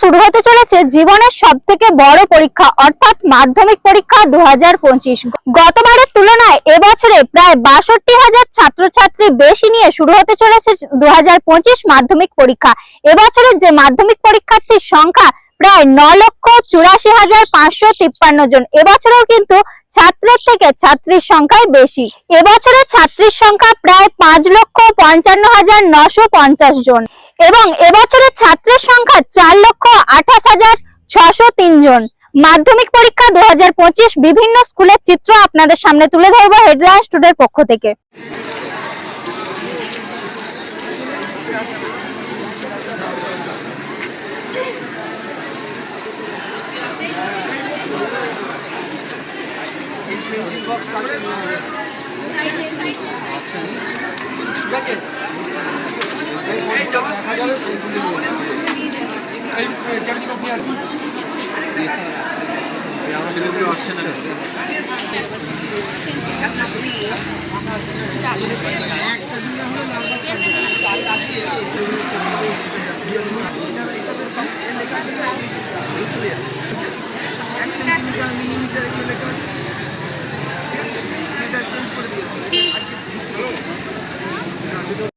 শুরু হতে চলেছে জীবনের সব থেকে বড় পরীক্ষা, অর্থাৎ মাধ্যমিক পরীক্ষা দু হাজার পঁচিশ। গতবারের তুলনায় এবছরে প্রায় বাষট্টি হাজার ছাত্রছাত্রী বেশি নিয়ে শুরু হতে চলেছে দু হাজার পঁচিশ মাধ্যমিক পরীক্ষা। এবছরের যে মাধ্যমিক পরীক্ষার্থীর সংখ্যা প্রায় ন লক্ষ চুরাশি হাজার পাঁচশো তিপ্পান্ন জন। এবছরেও কিন্তু ছাত্রের থেকে ছাত্রীর সংখ্যাই বেশি। এবছরের ছাত্রীর সংখ্যা প্রায় পাঁচ লক্ষ পঞ্চান্ন হাজার নশো পঞ্চাশ জন। এবং এবছরের ছাত্রের সংখ্যা চার লক্ষ আঠাশ হাজার ছশো জন মাধ্যমিক পরীক্ষা দু হাজার পঁচিশ বিভিন্ন স্কুলের চিত্র আপনাদের সামনে তুলে ধরবো হেডলাইন স্টুডের পক্ষ থেকে Gracias. দেখা যাবে সেইগুলি ছেলেগুলো আসছে না একটা জুড়ে হলো লাভ